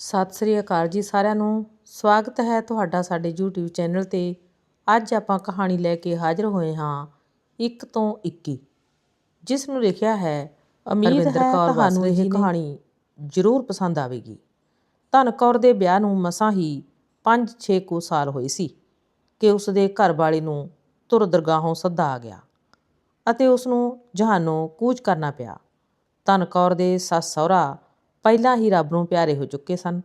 ਸਤਿ ਸ੍ਰੀ ਅਕਾਲ ਜੀ ਸਾਰਿਆਂ ਨੂੰ। ਸਵਾਗਤ ਹੈ ਤੁਹਾਡਾ ਸਾਡੇ YouTube ਚੈਨਲ ਤੇ। ਅੱਜ ਆਪਾਂ ਕਹਾਣੀ ਲੈ ਕੇ ਹਾਜ਼ਰ ਹੋਏ ਹਾਂ ਇੱਕ ਤੋਂ 21 ਜਿਸ ਨੂੰ ਲਿਖਿਆ ਹੈ ਉਮੀਦ ਹੈ ਤੁਹਾਨੂੰ ਇਹ ਕਹਾਣੀ ਜ਼ਰੂਰ ਪਸੰਦ ਆਵੇਗੀ। ਧਨ ਕੌਰ ਦੇ ਵਿਆਹ ਨੂੰ ਮਸਾਂ ਹੀ 5-6 ਕੁ ਸਾਲ ਹੋਏ ਸੀ ਕਿ ਉਸ ਦੇ ਘਰ ਵਾਲੇ ਨੂੰ ਤੁਰ ਦਰਗਾਹੋਂ ਸੱਦਾ ਆ ਗਿਆ ਅਤੇ ਉਸ ਨੂੰ ਜਹਾਨੋਂ ਕੂਚ ਕਰਨਾ ਪਿਆ। ਧਨ ਕੌਰ ਦੇ ਸੱਸ ਸਹੁਰਾ ਪਹਿਲਾਂ ਹੀ ਰੱਬ ਨੂੰ ਪਿਆਰੇ ਹੋ ਚੁੱਕੇ ਸਨ।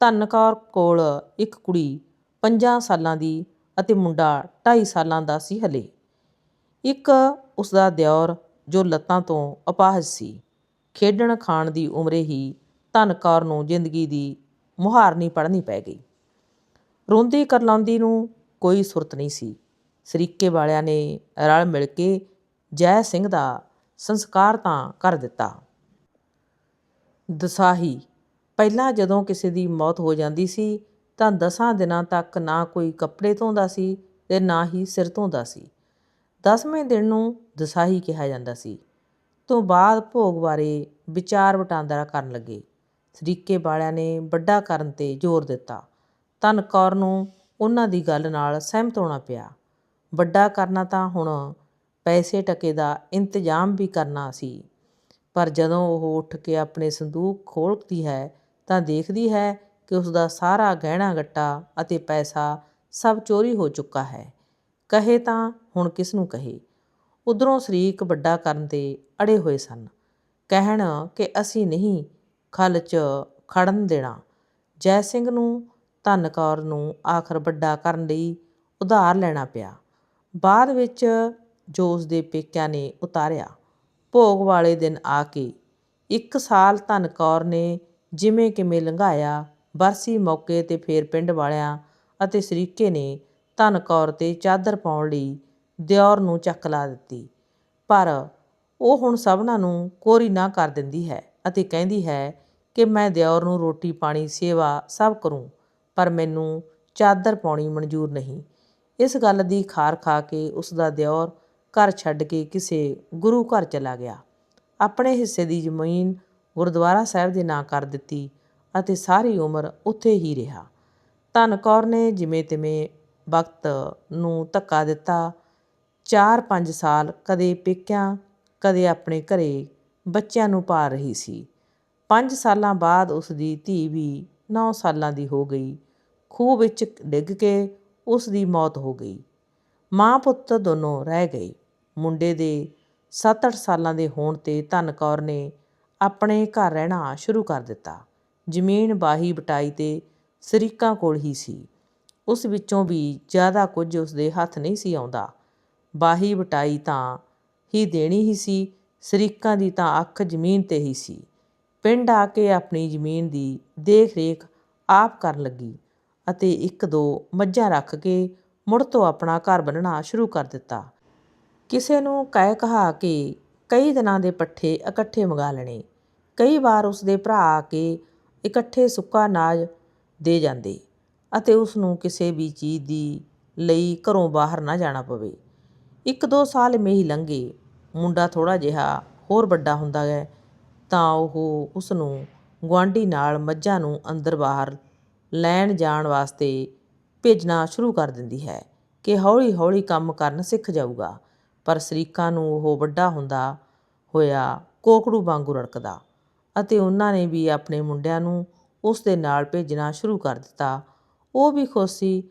ਧੰਨ ਕੌਰ ਕੋਲ ਇੱਕ ਕੁੜੀ ਪੰਜਾਂ ਸਾਲਾਂ ਦੀ ਅਤੇ ਮੁੰਡਾ 2.5 ਸਾਲਾਂ ਦਾ ਸੀ ਹਲੇ। ਇੱਕ ਉਸਦਾ ਦਿਓਰ ਜੋ ਲੱਤਾਂ ਤੋਂ ਅਪਾਹਜ ਸੀ। ਖੇਡਣ ਖਾਣ ਦੀ ਉਮਰੇ ਹੀ ਧੰਨ ਕੌਰ ਨੂੰ ਜ਼ਿੰਦਗੀ ਦੀ ਮੁਹਾਰਨੀ ਪੜ੍ਹਨੀ ਪੈ ਗਈ। ਰੋਂਦੀ ਕਰਲਾਉਂਦੀ ਨੂੰ ਕੋਈ ਸੁਰਤ ਨਹੀਂ ਸੀ। ਸਰੀਕੇ ਵਾਲਿਆਂ ਨੇ ਰਲ ਮਿਲ ਕੇ ਜੈ ਸਿੰਘ ਦਾ ਸੰਸਕਾਰ ਤਾਂ ਕਰ ਦਿੱਤਾ। ਦਸਾਹੀ। ਪਹਿਲਾਂ ਜਦੋਂ ਕਿਸੇ ਦੀ ਮੌਤ ਹੋ ਜਾਂਦੀ ਸੀ, ਤਾਂ ਦਸਾਂ ਦਿਨਾਂ ਤੱਕ ਨਾ ਕੋਈ ਕੱਪੜੇ ਧੋਂਦਾ ਸੀ ਤੇ ਨਾ ਹੀ ਸਿਰ ਧੋਂਦਾ ਸੀ। ਦਸਵੇਂ ਦਿਨ ਨੂੰ ਦਸਾਹੀ ਕਿਹਾ ਜਾਂਦਾ ਸੀ। ਤੋਂ ਬਾਅਦ ਭੋਗ ਬਾਰੇ ਵਿਚਾਰ ਵਟਾਂਦਰਾ ਕਰਨ ਲੱਗੇ। ਸਰੀਕੇ ਵਾਲਿਆਂ ਨੇ ਵੱਡਾ ਕਰਨ ਤੇ ਜ਼ੋਰ ਦਿੱਤਾ। ਧਨ ਕੌਰ ਨੂੰ ਉਹਨਾਂ ਦੀ ਗੱਲ ਨਾਲ ਸਹਿਮਤ ਹੋਣਾ ਪਿਆ। ਵੱਡਾ ਕਰਨਾ ਤਾਂ ਹੁਣ ਪੈਸੇ ਟਕੇ ਦਾ ਇੰਤਜ਼ਾਮ ਵੀ ਕਰਨਾ ਸੀ। ਪਰ ਜਦੋਂ ਉਹ ਉੱਠ ਕੇ ਆਪਣੇ ਸੰਦੂਕ ਖੋਲ੍ਹਦੀ ਹੈ ਤਾਂ ਦੇਖਦੀ ਹੈ ਕਿ ਉਸ ਦਾ ਸਾਰਾ ਗਹਿਣਾ ਗੱਟਾ ਅਤੇ ਪੈਸਾ ਸਭ ਚੋਰੀ ਹੋ ਚੁੱਕਾ ਹੈ। ਕਹੇ ਤਾਂ, ਹੁਣ ਕਿਸ ਨੂੰ ਕਹੇ? ਉਧਰੋਂ ਸ਼ਰੀਕ ਵੱਡਾ ਕਰਨ ਤੇ ਅੜੇ ਹੋਏ ਸਨ। ਕਹਿਣ ਕਿ ਅਸੀਂ ਨਹੀਂ, ਖਲ 'ਚ ਖੜਨ ਦੇਣਾ। ਜੈ ਸਿੰਘ ਨੂੰ, ਧਨ ਕੌਰ ਨੂੰ ਆਖਰ ਵੱਡਾ ਕਰਨ ਲਈ ਉਧਾਰ ਲੈਣਾ ਪਿਆ। ਬਾਅਦ ਵਿੱਚ ਜੋ ਉਸ ਦੇ ਪੇਕਿਆਂ ਨੇ ਉਤਾਰਿਆ। ਭੋਗ ਵਾਲੇ ਦਿਨ ਆ ਕੇ ਇੱਕ ਸਾਲ ਧਨ ਕੌਰ ਨੇ ਜਿਵੇਂ ਕਿਵੇਂ ਲੰਘਾਇਆ, ਬਰਸੀ ਮੌਕੇ ਤੇ ਫੇਰ ਪਿੰਡ ਵਾਲਿਆਂ ਅਤੇ ਸਰੀਕੇ ਨੇ ਧਨ ਕੌਰ ਤੇ ਚਾਦਰ ਪਾਉਣ ਲਈ ਦਿਓਰ ਨੂੰ ਚੱਕ ਲਾ ਦਿੱਤੀ। ਪਰ ਉਹ ਹੁਣ ਸਭਨਾਂ ਨੂੰ ਕੋਰੀ ਨਾ ਕਰ ਦਿੰਦੀ ਹੈ ਅਤੇ ਕਹਿੰਦੀ ਹੈ ਕਿ ਮੈਂ ਦਿਓਰ ਨੂੰ ਰੋਟੀ ਪਾਣੀ ਸੇਵਾ ਸਭ ਕਰੂੰ, ਪਰ ਮੈਨੂੰ ਚਾਦਰ ਪਾਉਣੀ ਮਨਜ਼ੂਰ ਨਹੀਂ। ਇਸ ਗੱਲ ਦੀ ਖਾਰ ਖਾ ਕੇ ਉਸ ਦਾ ਦਿਓਰ ਘਰ ਛੱਡ ਕੇ ਕਿਸੇ ਗੁਰੂ ਘਰ ਚਲਾ ਗਿਆ। ਆਪਣੇ ਹਿੱਸੇ ਦੀ ਜ਼ਮੀਨ ਗੁਰਦੁਆਰਾ ਸਾਹਿਬ ਦੇ ਨਾਂ ਕਰ ਦਿੱਤੀ ਅਤੇ ਸਾਰੀ ਉਮਰ ਉੱਥੇ ਹੀ ਰਿਹਾ। ਧਨ ਕੌਰ ਨੇ ਜਿਵੇਂ ਤਿਵੇਂ ਵਕਤ ਨੂੰ ਧੱਕਾ ਦਿੱਤਾ। 4-5 ਸਾਲ ਕਦੇ ਪੇਕਿਆਂ, ਕਦੇ ਆਪਣੇ ਘਰੇ ਬੱਚਿਆਂ ਨੂੰ ਪਾਲ ਰਹੀ ਸੀ। 5 ਸਾਲਾਂ ਬਾਅਦ ਉਸ ਦੀ ਧੀ ਵੀ 9 ਸਾਲਾਂ ਦੀ ਹੋ ਗਈ। ਖੂਹ ਵਿੱਚ ਡਿੱਗ ਕੇ ਉਸ ਦੀ ਮੌਤ ਹੋ ਗਈ। ਮਾਂ ਪੁੱਤ ਦੋਨੋਂ ਰਹਿ ਗਏ। ਮੁੰਡੇ ਦੇ 7-8 ਸਾਲਾਂ ਦੇ ਹੋਣ ਤੇ ਧਨ ਕੌਰ ਨੇ ਆਪਣੇ ਘਰ ਰਹਿਣਾ ਸ਼ੁਰੂ ਕਰ ਦਿੱਤਾ। ਜ਼ਮੀਨ ਬਾਹੀ ਬਟਾਈ ਤੇ ਸਰੀਕਾਂ ਕੋਲ ਹੀ ਸੀ। ਉਸ ਵਿੱਚੋਂ ਵੀ ਜ਼ਿਆਦਾ ਕੁਝ ਉਸਦੇ ਹੱਥ ਨਹੀਂ ਸੀ ਆਉਂਦਾ। ਬਾਹੀ ਬਟਾਈ ਤਾਂ ਹੀ ਦੇਣੀ ਹੀ ਸੀ, ਸਰੀਕਾਂ ਦੀ ਤਾਂ ਅੱਖ ਜ਼ਮੀਨ ਤੇ ਹੀ ਸੀ। ਪਿੰਡ ਆ ਕੇ ਆਪਣੀ ਜ਼ਮੀਨ ਦੀ ਦੇਖ ਰੇਖ ਆਪ ਕਰਨ ਲੱਗੀ ਅਤੇ ਇੱਕ ਦੋ ਮੱਝਾਂ ਰੱਖ ਕੇ ਮੁੜ ਤੋਂ ਆਪਣਾ ਘਰ ਬੰਨਣਾ ਸ਼ੁਰੂ ਕਰ ਦਿੱਤਾ। ਕਿਸੇ ਨੂੰ ਕਹਿ ਕਹਾ ਕੇ ਕਈ ਦਿਨਾਂ ਦੇ ਪੱਠੇ ਇਕੱਠੇ ਮੰਗਾ ਲੈਣੇ। ਕਈ ਵਾਰ ਉਸ ਦੇ ਭਰਾ ਆ ਕੇ ਇਕੱਠੇ ਸੁੱਕਾ ਅਨਾਜ ਦੇ ਜਾਂਦੇ ਅਤੇ ਉਸ ਨੂੰ ਕਿਸੇ ਵੀ ਚੀਜ਼ ਦੀ ਲਈ ਘਰੋਂ ਬਾਹਰ ਨਾ ਜਾਣਾ ਪਵੇ। ਇੱਕ ਦੋ ਸਾਲ ਮੇਹੀ ਲੰਘੇ। ਮੁੰਡਾ ਥੋੜਾ ਜਿਹਾ ਹੋਰ ਵੱਡਾ ਹੁੰਦਾ ਹੈ ਤਾਂ ਉਹ ਉਸ ਨੂੰ ਗੁਆਂਢੀ ਨਾਲ ਮੱਝਾਂ ਨੂੰ ਅੰਦਰ ਬਾਹਰ ਲੈਣ ਜਾਣ ਵਾਸਤੇ ਭੇਜਣਾ ਸ਼ੁਰੂ ਕਰ ਦਿੰਦੀ ਹੈ ਕਿ ਹੌਲੀ ਹੌਲੀ ਕੰਮ ਕਰਨ ਸਿੱਖ ਜਾਊਗਾ। ਪਰ ਸਰੀਕਾਂ ਨੂੰ ਉਹ ਵੱਡਾ ਹੁੰਦਾ ਹੋਇਆ ਕੋਕੜੂ ਵਾਂਗੂ ਰੜਕਦਾ ਅਤੇ ਉਹਨਾਂ ਨੇ ਵੀ ਆਪਣੇ ਮੁੰਡਿਆਂ ਨੂੰ ਉਸ ਦੇ ਨਾਲ ਭੇਜਣਾ ਸ਼ੁਰੂ ਕਰ ਦਿੱਤਾ। ਉਹ ਵੀ ਖੁਸ਼ ਸੀ।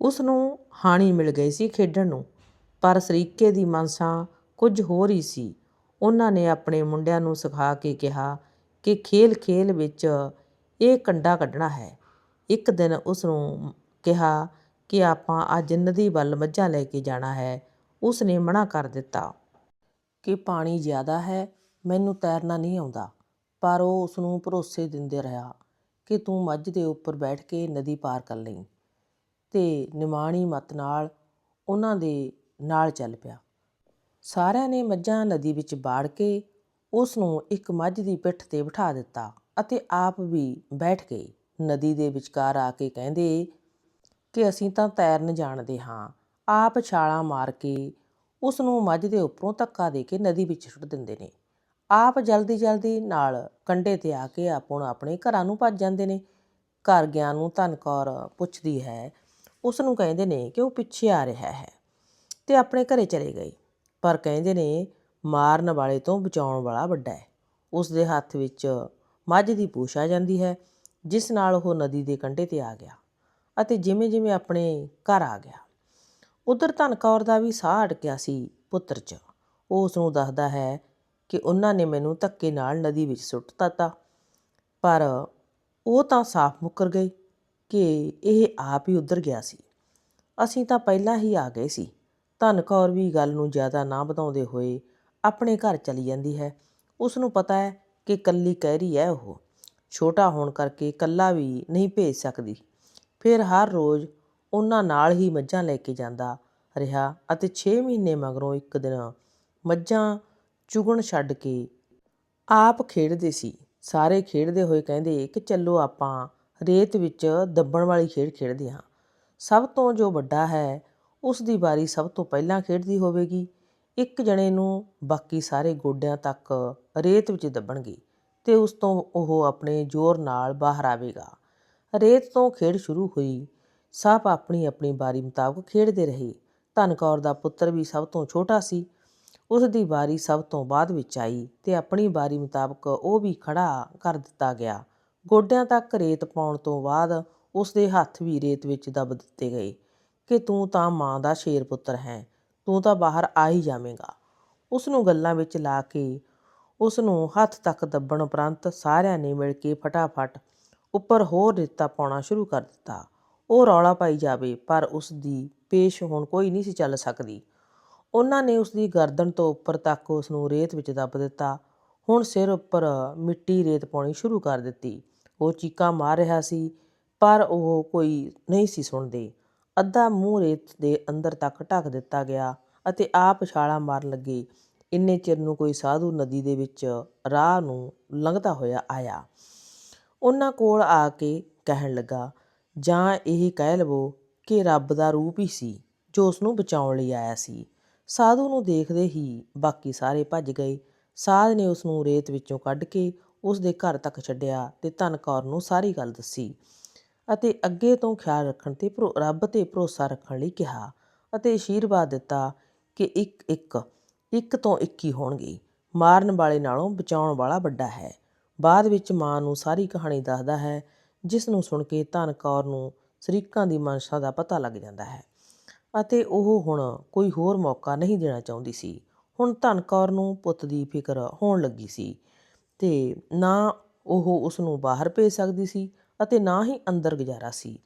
ਉਸ ਨੂੰ ਹਾਣੀ ਮਿਲ ਗਈ ਸੀ ਖੇਡਣ ਨੂੰ। ਪਰ ਸਰੀਕੇ ਦੀ ਮਨਸਾ ਕੁਝ ਹੋਰ ਹੀ ਸੀ। ਉਹਨਾਂ ਨੇ ਆਪਣੇ ਮੁੰਡਿਆਂ ਨੂੰ ਸਿਖਾ ਕੇ ਕਿਹਾ ਕਿ ਖੇਲ ਖੇਲ ਵਿੱਚ ਇਹ ਕੰਡਾ ਕੱਢਣਾ ਹੈ। ਇੱਕ ਦਿਨ ਉਸ ਨੂੰ ਕਿਹਾ ਕਿ ਆਪਾਂ ਅੱਜ ਨਦੀ ਵੱਲ ਮੱਝਾਂ ਲੈ ਕੇ ਜਾਣਾ ਹੈ। ਉਸ ਨੇ ਮਨਾ ਕਰ ਦਿੱਤਾ ਕਿ ਪਾਣੀ ਜ਼ਿਆਦਾ ਹੈ, ਮੈਨੂੰ ਤੈਰਨਾ ਨਹੀਂ ਆਉਂਦਾ। ਪਰ ਉਹ ਉਸ ਨੂੰ ਭਰੋਸੇ ਦਿੰਦੇ ਰਿਹਾ ਕਿ ਤੂੰ ਮੱਝ ਦੇ ਉੱਪਰ ਬੈਠ ਕੇ ਨਦੀ ਪਾਰ ਕਰ ਲਈ ਤੇ ਨਿਮਾਣੀ ਮਤ ਨਾਲ ਉਹਨਾਂ ਦੇ ਨਾਲ ਚੱਲ ਪਿਆ। ਸਾਰਿਆਂ ਨੇ ਮੱਝਾਂ ਨਦੀ ਵਿੱਚ ਬਾੜ ਕੇ ਉਸ ਨੂੰ ਇੱਕ ਮੱਝ ਦੀ ਪਿੱਠ ਤੇ ਬਿਠਾ ਦਿੱਤਾ ਅਤੇ ਆਪ ਵੀ ਬੈਠ ਗਏ ਨਦੀ ਦੇ ਵਿਚਕਾਰ ਆ ਕੇ ਕਹਿੰਦੇ ਕਿ ਅਸੀਂ ਤਾਂ ਤੈਰਨ ਜਾਣਦੇ ਹਾਂ ਆਪ ਛਾਲਾਂ ਮਾਰ ਕੇ ਉਸ ਨੂੰ ਮੱਝ ਦੇ ਉੱਪਰੋਂ ਧੱਕਾ ਦੇ ਕੇ ਨਦੀ ਵਿੱਚ ਸੁੱਟ ਦਿੰਦੇ ਨੇ। ਆਪ ਜਲਦੀ ਜਲਦੀ ਨਾਲ ਕੰਢੇ 'ਤੇ ਆ ਕੇ ਆਪਣ ਆਪਣੇ ਘਰਾਂ ਨੂੰ ਭੱਜ ਜਾਂਦੇ ਨੇ। ਘਰ ਗਿਆ ਨੂੰ ਧਨ ਕੌਰ ਪੁੱਛਦੀ ਹੈ ਉਸ ਨੂੰ ਕਹਿੰਦੇ ਨੇ ਕਿ ਉਹ ਪਿੱਛੇ ਆ ਰਿਹਾ ਹੈ ਤੇ ਆਪਣੇ ਘਰੇ ਚਲੇ ਗਏ ਪਰ ਕਹਿੰਦੇ ਨੇ, ਮਾਰਨ ਵਾਲੇ ਤੋਂ ਬਚਾਉਣ ਵਾਲਾ ਵੱਡਾ ਹੈ। ਉਸ ਦੇ ਹੱਥ ਵਿੱਚ ਮੱਝ ਦੀ ਪੂਛ ਆ ਜਾਂਦੀ ਹੈ, ਜਿਸ ਨਾਲ ਉਹ ਨਦੀ ਦੇ ਕੰਢੇ ਤੇ ਆ ਗਿਆ ਅਤੇ ਜਿਵੇਂ ਜਿਵੇਂ ਆਪਣੇ ਘਰ ਆ ਗਿਆ। ਉਧਰ ਧਨ ਕੌਰ ਦਾ ਵੀ ਸਾਹ ਅਟਕਿਆ ਸੀ ਪੁੱਤਰ 'ਚ। ਉਹ ਉਸ ਨੂੰ ਦੱਸਦਾ ਹੈ ਕਿ ਉਹਨਾਂ ਨੇ ਮੈਨੂੰ ਧੱਕੇ ਨਾਲ ਨਦੀ ਵਿੱਚ ਸੁੱਟ ਦਿੱਤਾ। ਪਰ ਉਹ ਤਾਂ ਸਾਫ਼ ਮੁੱਕਰ ਗਏ ਕਿ ਇਹ ਆਪ ਹੀ ਉਧਰ ਗਿਆ ਸੀ। ਅਸੀਂ ਤਾਂ ਪਹਿਲਾਂ ਹੀ ਆ ਗਏ ਸੀ। ਧਨ ਕੌਰ ਵੀ ਗੱਲ ਨੂੰ ਜ਼ਿਆਦਾ ਨਾ ਵਧਾਉਂਦੇ ਹੋਏ ਆਪਣੇ ਘਰ ਚਲੀ ਜਾਂਦੀ ਹੈ। ਉਸ ਨੂੰ ਪਤਾ ਹੈ ਕਿ ਕੱਲੀ ਕਹਿਰੀ ਹੈ ਉਹ। ਛੋਟਾ ਹੋਣ ਕਰਕੇ ਕੱਲਾ ਵੀ ਨਹੀਂ ਭੇਜ ਸਕਦੀ। ਫਿਰ ਹਰ ਰੋਜ਼ ਉਹਨਾਂ ਨਾਲ ਹੀ ਮੱਝਾਂ ਲੈ ਕੇ ਜਾਂਦਾ ਰਿਹਾ ਅਤੇ 6 ਮਹੀਨੇ ਮਗਰੋਂ ਇੱਕ ਦਿਨ ਮੱਝਾਂ ਚੁਗਣ ਛੱਡ ਕੇ ਆਪ ਖੇਡਦੇ ਸੀ। ਸਾਰੇ ਖੇਡਦੇ ਹੋਏ ਕਹਿੰਦੇ ਕਿ ਚੱਲੋ ਆਪਾਂ ਰੇਤ ਵਿੱਚ ਦੱਬਣ ਵਾਲੀ ਖੇਡ ਖੇਡਦੇ ਹਾਂ। ਸਭ ਤੋਂ ਜੋ ਵੱਡਾ ਹੈ, ਉਸ ਦੀ ਵਾਰੀ ਸਭ ਤੋਂ ਪਹਿਲਾਂ ਖੇਡਦੀ ਹੋਵੇਗੀ। ਇੱਕ ਜਣੇ ਨੂੰ ਬਾਕੀ ਸਾਰੇ ਗੋਡਿਆਂ ਤੱਕ ਰੇਤ ਵਿੱਚ ਦੱਬਣਗੇ ਤੇ ਉਸ ਤੋਂ ਉਹ ਆਪਣੇ ਜ਼ੋਰ ਨਾਲ ਬਾਹਰ ਆਵੇਗਾ। ਰੇਤ ਤੋਂ ਖੇਡ ਸ਼ੁਰੂ ਹੋਈ ਸਭ ਆਪਣੀ ਆਪਣੀ ਵਾਰੀ ਮੁਤਾਬਕ ਖੇਡਦੇ ਰਹੇ। ਧਨ ਕੌਰ ਦਾ ਪੁੱਤਰ ਵੀ ਸਭ ਤੋਂ ਛੋਟਾ ਸੀ। ਉਸ ਦੀ ਵਾਰੀ ਸਭ ਤੋਂ ਬਾਅਦ ਵਿੱਚ ਆਈ ਤੇ ਆਪਣੀ ਵਾਰੀ ਮੁਤਾਬਕ ਉਹ ਵੀ ਖੜਾ ਕਰ ਦਿੱਤਾ ਗਿਆ। ਗੋਡਿਆਂ ਤੱਕ ਰੇਤ ਪਾਉਣ ਤੋਂ ਬਾਅਦ ਉਸ ਦੇ ਹੱਥ ਵੀ ਰੇਤ ਵਿੱਚ ਦੱਬ ਦਿੱਤੇ ਗਏ ਕਿ ਤੂੰ ਤਾਂ ਮਾਂ ਦਾ ਸ਼ੇਰ ਪੁੱਤਰ ਹੈ, ਤੂੰ ਤਾਂ ਬਾਹਰ ਆ ਹੀ ਜਾਵੇਂਗਾ। ਉਸ ਨੂੰ ਗੱਲਾਂ ਵਿੱਚ ਲਾ ਕੇ ਉਸ ਨੂੰ ਹੱਥ ਤੱਕ ਦੱਬਣ ਉਪਰੰਤ ਸਾਰਿਆਂ ਨੇ ਮਿਲ ਕੇ ਫਟਾਫਟ ਉੱਪਰ ਹੋਰ ਰੇਤਾ ਪਾਉਣਾ ਸ਼ੁਰੂ ਕਰ ਦਿੱਤਾ। ਉਹ ਰੌਲਾ ਪਾਈ ਜਾਵੇ, ਪਰ ਉਸ ਦੀ ਪੇਸ਼ ਹੁਣ ਕੋਈ ਨਹੀਂ ਸੀ ਚੱਲ ਸਕਦੀ। ਉਹਨਾਂ ਨੇ ਉਸ ਦੀ ਗਰਦਨ ਤੋਂ ਉੱਪਰ ਤੱਕ ਉਸ ਨੂੰ ਰੇਤ ਵਿੱਚ ਦੱਬ ਦਿੱਤਾ। ਹੁਣ ਸਿਰ ਉੱਪਰ ਮਿੱਟੀ ਰੇਤ ਪਾਉਣੀ ਸ਼ੁਰੂ ਕਰ ਦਿੱਤੀ। ਉਹ ਚੀਕਾਂ ਮਾਰ ਰਿਹਾ ਸੀ, ਪਰ ਉਹ ਕੋਈ ਨਹੀਂ ਸੀ ਸੁਣਦੇ। ਅੱਧਾ ਮੂੰਹ ਰੇਤ ਦੇ ਅੰਦਰ ਤੱਕ ਢੱਕ ਦਿੱਤਾ ਗਿਆ ਅਤੇ ਆਪ ਛਾਲਾਂ ਮਾਰਨ ਲੱਗੇ। ਇੰਨੇ ਚਿਰ ਨੂੰ ਕੋਈ ਸਾਧੂ ਨਦੀ ਦੇ ਵਿੱਚ ਰਾਹ ਨੂੰ ਲੰਘਦਾ ਹੋਇਆ ਆਇਆ। ਉਹਨਾਂ ਕੋਲ ਆ ਕੇ ਕਹਿਣ ਲੱਗਾ ਜਾਂ ਇਹ ਕਹਿ ਲਵੋ ਕਿ ਰੱਬ ਦਾ ਰੂਪ ਹੀ ਸੀ ਜੋ ਉਸ ਨੂੰ ਬਚਾਉਣ ਲਈ ਆਇਆ ਸੀ। ਸਾਧੂ ਨੂੰ ਦੇਖਦੇ ਹੀ ਬਾਕੀ ਸਾਰੇ ਭੱਜ ਗਏ। ਸਾਧ ਨੇ ਉਸ ਨੂੰ ਰੇਤ ਵਿੱਚੋਂ ਕੱਢ ਕੇ ਉਸ ਦੇ ਘਰ ਤੱਕ ਛੱਡਿਆ ਤੇ ਧਨ ਕੌਰ ਨੂੰ ਸਾਰੀ ਗੱਲ ਦੱਸੀ ਅਤੇ ਅੱਗੇ ਤੋਂ ਖਿਆਲ ਰੱਖਣ ਤੇ ਭਰੋ- ਰੱਬ ਤੇ ਭਰੋਸਾ ਰੱਖਣ ਲਈ ਕਿਹਾ ਅਤੇ ਅਸ਼ੀਰਵਾਦ ਦਿੱਤਾ ਕਿ ਇੱਕ ਇੱਕ ਇੱਕ ਤੋਂ ਇੱਕ ਹੀ ਹੋਣਗੇ। ਮਾਰਨ ਵਾਲੇ ਨਾਲੋਂ ਬਚਾਉਣ ਵਾਲਾ ਵੱਡਾ ਹੈ। ਬਾਅਦ ਵਿੱਚ ਮਾਂ ਨੂੰ ਸਾਰੀ ਕਹਾਣੀ ਦੱਸਦਾ ਹੈ ਜਿਸ ਨੂੰ ਸੁਣ ਕੇ ਧਨ ਕੌਰ ਨੂੰ ਸਰੀਕਾਂ ਦੀ ਮਨਸ਼ਾ ਦਾ ਪਤਾ ਲੱਗ ਜਾਂਦਾ ਹੈ ਅਤੇ ਉਹ ਹੁਣ ਕੋਈ ਹੋਰ ਮੌਕਾ ਨਹੀਂ ਦੇਣਾ ਚਾਹੁੰਦੀ ਸੀ। ਹੁਣ ਧਨ ਕੌਰ ਨੂੰ ਪੁੱਤ ਦੀ ਫਿਕਰ ਹੋਣ ਲੱਗੀ ਸੀ ਤੇ ਨਾ ਉਹ ਉਸ ਨੂੰ ਬਾਹਰ ਭੇਜ ਸਕਦੀ ਸੀ ਅਤੇ ਨਾ ਹੀ ਅੰਦਰ ਗੁਜ਼ਾਰਾ ਸੀ।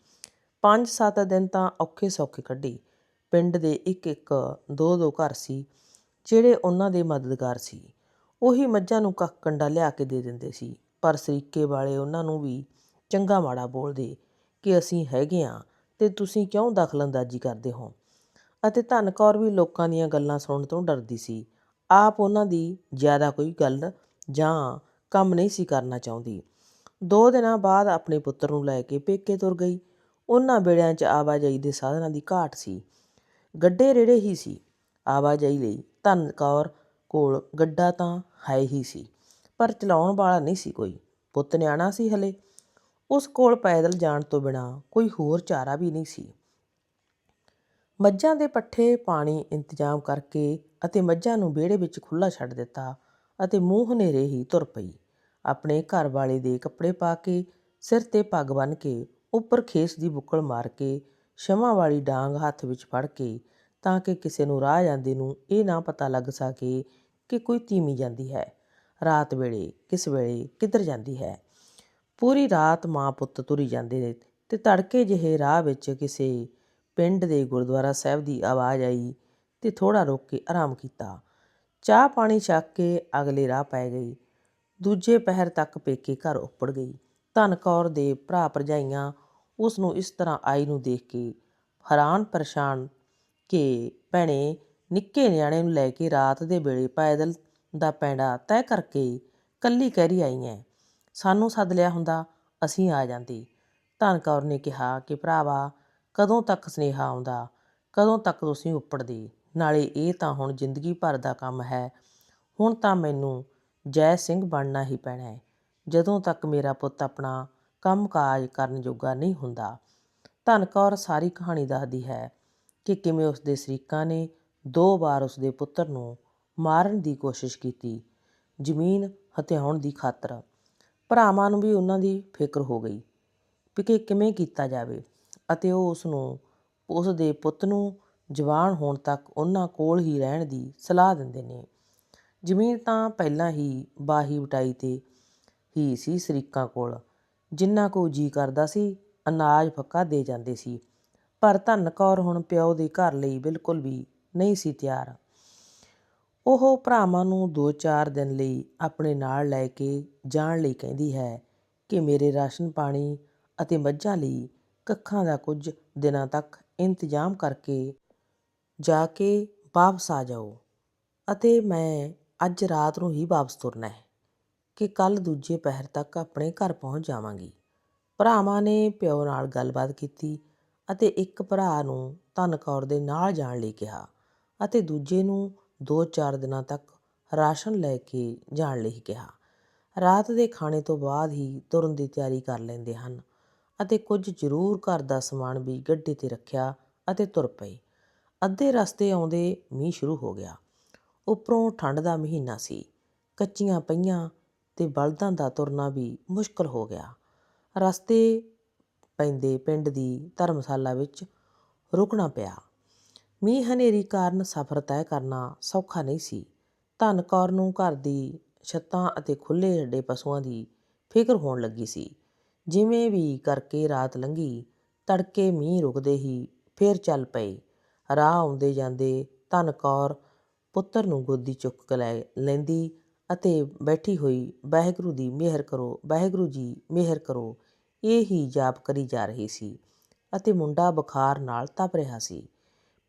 5-7 ਦਿਨ ਤਾਂ ਔਖੇ ਸੌਖੇ ਕੱਢੇ। ਪਿੰਡ ਦੇ ਇੱਕ ਇੱਕ ਦੋ ਦੋ ਘਰ ਸੀ ਜਿਹੜੇ ਉਹਨਾਂ ਦੇ ਮਦਦਗਾਰ ਸੀ। ਉਹੀ ਮੱਝਾਂ ਨੂੰ ਕੱਖ ਕੰਡਾ ਲਿਆ ਕੇ ਦੇ ਦਿੰਦੇ ਸੀ। ਪਰ ਸਰੀਕੇ ਵਾਲੇ ਉਹਨਾਂ ਨੂੰ ਵੀ ਚੰਗਾ ਮਾੜਾ ਬੋਲਦੇ ਕਿ ਅਸੀਂ ਹੈਗੇ ਆ ਤੇ ਤੁਸੀਂ ਕਿਉਂ ਦਖਲਅੰਦਾਜ਼ੀ ਕਰਦੇ ਹੋ? ਅਤੇ ਧਨ ਕੌਰ ਵੀ ਲੋਕਾਂ ਦੀਆਂ ਗੱਲਾਂ ਸੁਣਨ ਤੋਂ ਡਰਦੀ ਸੀ। ਆਪ ਉਹਨਾਂ ਦੀ ਜ਼ਿਆਦਾ ਕੋਈ ਗੱਲ ਜਾਂ ਕੰਮ ਨਹੀਂ ਸੀ ਕਰਨਾ ਚਾਹੁੰਦੀ। ਦੋ ਦਿਨਾਂ ਬਾਅਦ ਆਪਣੇ ਪੁੱਤਰ ਨੂੰ ਲੈ ਕੇ ਪੇਕੇ ਤੁਰ ਗਈ। ਉਹਨਾਂ ਵੇੜਿਆਂ 'ਚ ਆਵਾਜਾਈ ਦੇ ਸਾਧਨਾਂ ਦੀ ਘਾਟ ਸੀ। ਗੱਡੇ ਰੇੜੇ ਹੀ ਸੀ। ਆਵਾਜਾਈ ਲਈ ਧਨ ਕੌਰ ਕੋਲ ਗੱਡਾ ਤਾਂ ਹੈ ਹੀ ਸੀ, ਪਰ ਚਲਾਉਣ ਵਾਲਾ ਨਹੀਂ ਸੀ ਕੋਈ। ਪੁੱਤ ਨਿਆਣਾ ਸੀ ਹਲੇ। ਉਸ ਕੋਲ ਪੈਦਲ ਜਾਣ ਤੋਂ ਬਿਨਾ ਕੋਈ ਹੋਰ ਚਾਰਾ ਵੀ ਨਹੀਂ ਸੀ। ਮੱਝਾਂ ਦੇ ਪੱਠੇ ਪਾਣੀ ਇੰਤਜ਼ਾਮ ਕਰਕੇ ਅਤੇ ਮੱਝਾਂ ਨੂੰ ਵਿਹੜੇ ਵਿੱਚ ਖੁੱਲਾ ਛੱਡ ਦਿੱਤਾ ਅਤੇ ਮੂੰਹ ਹਨੇਰੇ ਹੀ ਤੁਰ ਪਈ। ਆਪਣੇ ਘਰ ਵਾਲੇ ਦੇ ਕੱਪੜੇ ਪਾ ਕੇ, ਸਿਰ ਤੇ ਪੱਗ ਬੰਨ੍ਹ ਕੇ, ਉੱਪਰ ਖੇਸ ਦੀ ਬੁੱਕਲ ਮਾਰ ਕੇ ਸ਼ਮਾ ਵਾਲੀ ਡਾਂਗ ਹੱਥ ਵਿੱਚ ਫੜ ਕੇ ਤਾਂ ਕਿ ਕਿਸੇ ਨੂੰ ਰਾਹ ਜਾਂਦੇ ਨੂੰ ਇਹ ਨਾ ਪਤਾ ਲੱਗ ਸਕੇ ਕਿ ਕੋਈ ਤੀਮੀ ਜਾਂਦੀ ਹੈ। ਰਾਤ ਵੇਲੇ, ਕਿਸ ਵੇਲੇ ਕਿੱਧਰ ਜਾਂਦੀ ਹੈ? ਪੂਰੀ ਰਾਤ ਮਾਂ ਪੁੱਤ ਤੁਰੀ ਜਾਂਦੇ ਰਹੇ ਤੇ ਤੜਕੇ ਜਿਹੇ ਰਾਹ ਵਿੱਚ ਕਿਸੇ ਪਿੰਡ ਦੇ ਗੁਰਦੁਆਰਾ ਸਾਹਿਬ ਦੀ ਆਵਾਜ਼ ਆਈ ਤੇ ਥੋੜਾ ਰੁਕ ਕੇ ਆਰਾਮ ਕੀਤਾ। ਚਾਹ ਪਾਣੀ ਛਕ ਕੇ ਅਗਲੇ ਰਾਹ ਪੈ ਗਈ। ਦੂਜੇ ਪਹਿਰ ਤੱਕ ਪੇਕੇ ਘਰ ਉੱਪੜ ਗਈ। ਧਨ ਕੌਰ ਦੇ ਭਰਾ ਭਰਜਾਈਆਂ ਉਸ ਨੂੰ ਇਸ ਤਰ੍ਹਾਂ ਆਈ ਨੂੰ ਦੇਖ ਕੇ ਹੈਰਾਨ ਪਰੇਸ਼ਾਨ ਕਿ ਭੈਣੇ, ਨਿੱਕੇ ਨਿਆਣੇ ਨੂੰ ਲੈ ਕੇ ਰਾਤ ਦੇ ਵੇਲੇ ਪੈਦਲ ਦਾ ਪੈਂਡਾ ਤੈਅ ਕਰਕੇ ਕੱਲੀ ਕਹਿਰੀ ਆਈ ਐ ਸਾਨੂੰ ਸੱਦ ਲਿਆ ਹੁੰਦਾ, ਅਸੀਂ ਆ ਜਾਂਦੇ। ਧਨ ਕੌਰ ਨੇ ਕਿਹਾ ਕਿ ਭਰਾਵਾ, ਕਦੋਂ ਤੱਕ ਸੁਨੇਹਾ ਆਉਂਦਾ? ਕਦੋਂ ਤੱਕ ਤੁਸੀਂ ਉੱਪੜਦੇ? ਨਾਲੇ ਇਹ ਤਾਂ ਹੁਣ ਜ਼ਿੰਦਗੀ ਭਰ ਦਾ ਕੰਮ ਹੈ। ਹੁਣ ਤਾਂ ਮੈਨੂੰ ਜੈ ਸਿੰਘ ਬਣਨਾ ਹੀ ਪੈਣਾ ਹੈ। ਜਦੋਂ ਤੱਕ ਮੇਰਾ ਪੁੱਤ ਆਪਣਾ ਕੰਮ-ਕਾਜ ਕਰਨ ਜੋਗਾ ਨਹੀਂ ਹੁੰਦਾ। ਧਨ ਕੌਰ ਸਾਰੀ ਕਹਾਣੀ ਦੱਸਦੀ ਹੈ ਕਿ ਕਿਵੇਂ ਉਸਦੇ ਸ਼ਰੀਕਾਂ ਨੇ ਦੋ ਵਾਰ ਉਸਦੇ ਪੁੱਤਰ ਨੂੰ ਮਾਰਨ ਦੀ ਕੋਸ਼ਿਸ਼ ਕੀਤੀ। ਜ਼ਮੀਨ ਹਥਿਆਉਣ ਦੀ ਖਾਤਰ। ਭਰਾਵਾਂ ਨੂੰ ਵੀ ਉਹਨਾਂ ਦੀ ਫਿਕਰ ਹੋ ਗਈ ਵੀ ਕਿ ਕਿਵੇਂ ਕੀਤਾ ਜਾਵੇ ਅਤੇ ਉਹ ਉਸ ਨੂੰ ਉਸ ਦੇ ਪੁੱਤ ਨੂੰ ਜਵਾਨ ਹੋਣ ਤੱਕ ਉਹਨਾਂ ਕੋਲ ਹੀ ਰਹਿਣ ਦੀ ਸਲਾਹ ਦਿੰਦੇ ਨੇ। ਜ਼ਮੀਨ ਤਾਂ ਪਹਿਲਾਂ ਹੀ ਬਾਹੀ ਵਟਾਈ ਤੇ ਹੀ ਸੀ ਸ਼ਰੀਕਾਂ ਕੋਲ। ਜਿੰਨਾ ਕੋ ਜੀ ਕਰਦਾ ਸੀ, ਅਨਾਜ ਫੱਕਾ ਦੇ ਜਾਂਦੇ ਸੀ। ਪਰ ਧੰਨ ਕੌਰ ਹੁਣ ਪਿਓ ਦੇ ਘਰ ਲਈ ਬਿਲਕੁਲ ਵੀ ਨਹੀਂ ਸੀ ਤਿਆਰ। ਉਹ ਭਰਾਵਾਂ ਨੂੰ 2-4 ਦਿਨ ਲਈ ਆਪਣੇ ਨਾਲ ਲੈ ਕੇ ਜਾਣ ਲਈ ਕਹਿੰਦੀ ਹੈ ਕਿ ਮੇਰੇ ਰਾਸ਼ਨ ਪਾਣੀ ਅਤੇ ਮੱਝਾਂ ਲਈ ਕੱਖਾਂ ਦਾ ਕੁਝ ਦਿਨਾਂ ਤੱਕ ਇੰਤਜ਼ਾਮ ਕਰਕੇ ਜਾ ਕੇ ਵਾਪਸ ਆ ਜਾਓ ਅਤੇ ਮੈਂ ਅੱਜ ਰਾਤ ਨੂੰ ਹੀ ਵਾਪਸ ਤੁਰਨਾ ਹੈ ਕਿ ਕੱਲ ਦੂਜੇ ਪਹਿਰ ਤੱਕ ਆਪਣੇ ਘਰ ਪਹੁੰਚ ਜਾਵਾਂਗੀ। ਭਰਾਵਾਂ ਨੇ ਪਿਓ ਨਾਲ ਗੱਲਬਾਤ ਕੀਤੀ ਅਤੇ ਇੱਕ ਭਰਾ ਨੂੰ ਧਨ ਕੌਰ ਦੇ ਨਾਲ ਜਾਣ ਲਈ ਕਿਹਾ ਅਤੇ ਦੂਜੇ ਨੂੰ 2-4 ਦਿਨਾਂ ਤੱਕ ਰਾਸ਼ਨ ਲੈ ਕੇ ਜਾਣ ਲਈ ਕਿਹਾ। ਰਾਤ ਦੇ ਖਾਣੇ ਤੋਂ ਬਾਅਦ ਹੀ ਤੁਰਨ ਦੀ ਤਿਆਰੀ ਕਰ ਲੈਂਦੇ ਹਨ ਅਤੇ ਕੁਝ ਜ਼ਰੂਰ ਘਰ ਦਾ ਸਮਾਨ ਵੀ ਗੱਡੇ ਤੇ ਰੱਖਿਆ ਅਤੇ ਤੁਰ ਪਏ। ਅੱਧੇ ਰਸਤੇ ਆਉਂਦੇ ਮੀਂਹ ਸ਼ੁਰੂ ਹੋ ਗਿਆ। ਉੱਪਰੋਂ ਠੰਡ ਦਾ ਮਹੀਨਾ ਸੀ। ਕੱਚੀਆਂ ਪਈਆਂ ਤੇ ਬਲਦਾਂ ਦਾ ਤੁਰਨਾ ਵੀ ਮੁਸ਼ਕਲ ਹੋ ਗਿਆ। ਰਸਤੇ ਪੈਂਦੇ ਪਿੰਡ ਦੀ ਧਰਮਸ਼ਾਲਾ ਵਿੱਚ ਰੁਕਣਾ ਪਿਆ। ਮੀਂਹ ਹਨੇਰੀ ਕਾਰਨ ਸਫ਼ਰ ਤੈਅ ਕਰਨਾ ਸੌਖਾ ਨਹੀਂ ਸੀ। ਧੰਨ ਕੌਰ ਨੂੰ ਘਰ ਦੀ ਛੱਤਾਂ ਅਤੇ ਖੁੱਲ੍ਹੇ ਅੱਡੇ ਪਸ਼ੂਆਂ ਦੀ ਫਿਕਰ ਹੋਣ ਲੱਗੀ ਸੀ। ਜਿਵੇਂ ਵੀ ਕਰਕੇ ਰਾਤ ਲੰਘੀ, ਤੜਕੇ ਮੀਂਹ ਰੁਕਦੇ ਹੀ ਫੇਰ ਚੱਲ ਪਏ। ਰਾਹ ਆਉਂਦੇ ਜਾਂਦੇ ਧਨ ਕੌਰ ਪੁੱਤਰ ਨੂੰ ਗੋਦੀ ਚੁੱਕ ਲੈ ਲੈਂਦੀ ਅਤੇ ਬੈਠੀ ਹੋਈ ਵਾਹਿਗੁਰੂ ਦੀ ਮਿਹਰ ਕਰੋ, ਵਾਹਿਗੁਰੂ ਜੀ ਮਿਹਰ ਕਰੋ, ਇਹ ਹੀ ਜਾਪ ਕਰੀ ਜਾ ਰਹੀ ਸੀ ਅਤੇ ਮੁੰਡਾ ਬੁਖਾਰ ਨਾਲ ਤਪ ਰਿਹਾ ਸੀ।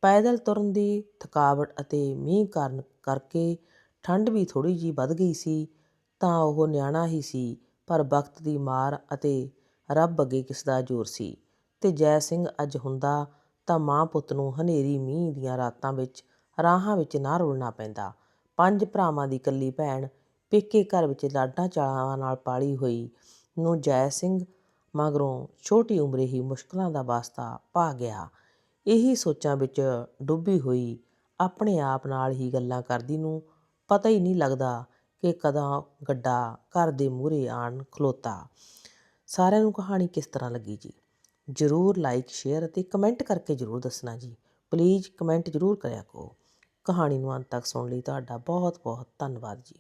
ਪੈਦਲ ਤੁਰਨ ਦੀ ਥਕਾਵਟ ਅਤੇ ਮੀਂਹ ਕਾਰਨ ਕਰਕੇ ਠੰਡ ਵੀ ਥੋੜ੍ਹੀ ਜਿਹੀ ਵੱਧ ਗਈ ਸੀ, ਤਾਂ ਉਹ ਨਿਆਣਾ ਹੀ ਸੀ, ਪਰ ਵਕਤ ਦੀ ਮਾਰ ਅਤੇ ਰੱਬ ਅੱਗੇ ਕਿਸ ਦਾ ਜ਼ੋਰ ਸੀ? ਅਤੇ ਜੈ ਸਿੰਘ ਅੱਜ ਹੁੰਦਾ ਤਾਂ ਮਾਂ ਪੁੱਤ ਨੂੰ ਹਨੇਰੀ ਮੀਂਹ ਦੀਆਂ ਰਾਤਾਂ ਵਿੱਚ ਰਾਹਾਂ ਵਿੱਚ ਨਾ ਰੁਲਣਾ ਪੈਂਦਾ। ਪੰਜ ਭਰਾਵਾਂ ਦੀ ਇਕੱਲੀ ਭੈਣ ਪੇਕੇ ਘਰ ਵਿੱਚ ਲਾਡਾਂ ਚਾਲਾਂ ਨਾਲ ਪਾਲੀ ਹੋਈ ਨੂੰ ਜੈ ਸਿੰਘ ਮਗਰੋਂ ਛੋਟੀ ਉਮਰੇ ਹੀ ਮੁਸ਼ਕਲਾਂ ਦਾ ਵਾਸਤਾ ਪਾ ਗਿਆ। ਇਹੀ ਸੋਚਾਂ ਵਿੱਚ ਡੁੱਬੀ ਹੋਈ। ਆਪਣੇ ਆਪ ਨਾਲ ਹੀ ਗੱਲਾਂ ਕਰਦੀ ਨੂੰ ਪਤਾ ਹੀ ਨਹੀਂ ਲੱਗਦਾ ਕਿ ਕਦੋਂ ਗੱਡਾ ਘਰ ਦੇ ਮੂਹਰੇ ਆਣ ਖਲੋਤਾ। ਸਾਰਿਆਂ ਨੂੰ ਕਹਾਣੀ ਕਿਸ ਤਰ੍ਹਾਂ ਲੱਗੀ ਜੀ? ਜਰੂਰ ਲਾਈਕ ਸ਼ੇਅਰ ਅਤੇ ਕਮੈਂਟ ਕਰਕੇ ਜਰੂਰ ਦੱਸਣਾ ਜੀ। ਪਲੀਜ਼ ਕਮੈਂਟ ਜਰੂਰ ਕਰਿਆ ਕਰੋ। ਕਹਾਣੀ ਨੂੰ ਅੰਤ ਤੱਕ ਸੁਣਨ ਲਈ ਤੁਹਾਡਾ ਬਹੁਤ ਬਹੁਤ ਧੰਨਵਾਦ ਜੀ।